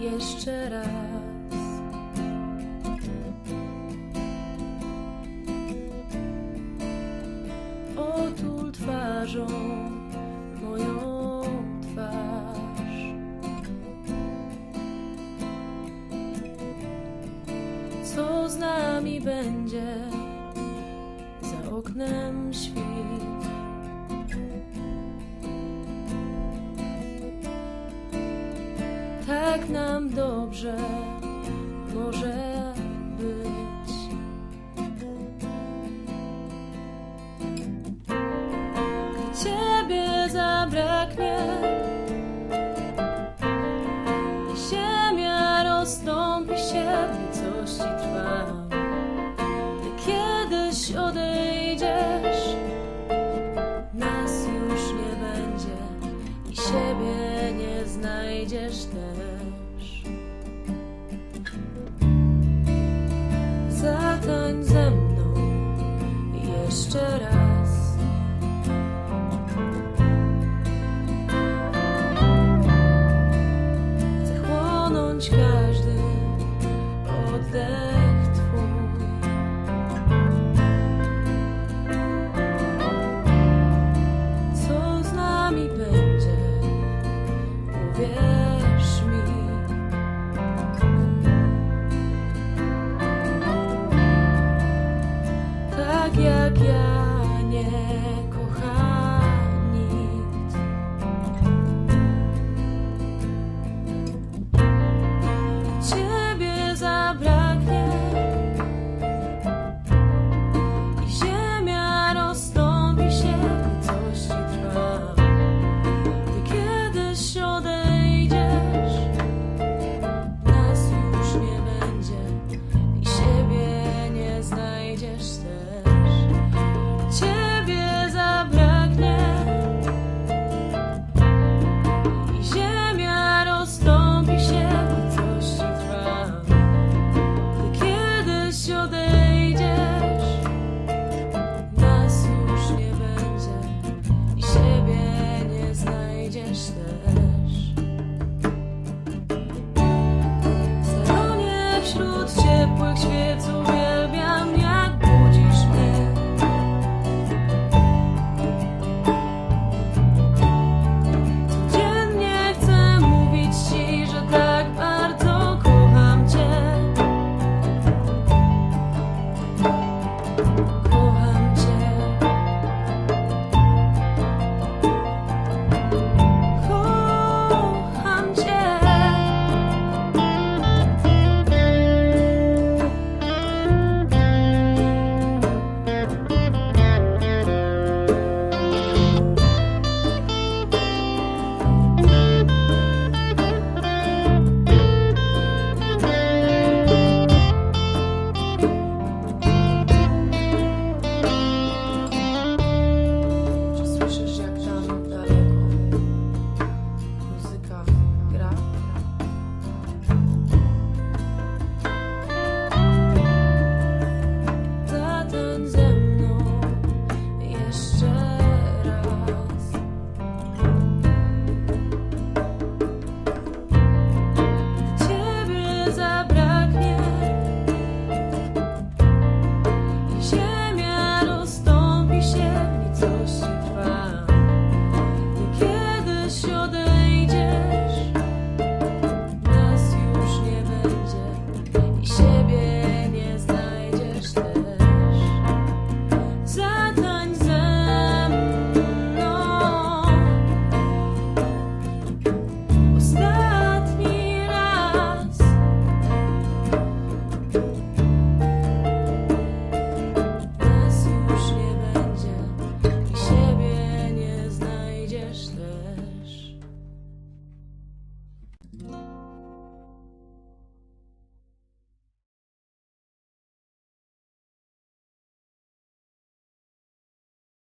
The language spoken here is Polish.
jeszcze raz. Otul twarzą moją twarz. Co z nami będzie? Za oknem świt. Tak nam dobrze może być. Gdy Ciebie zabraknie i ziemia rozstąpi się, nicości trwa. Ty kiedyś odejdziesz, nas już nie będzie i siebie nie znajdziesz też. Jeszcze raz. Tak jak ja nie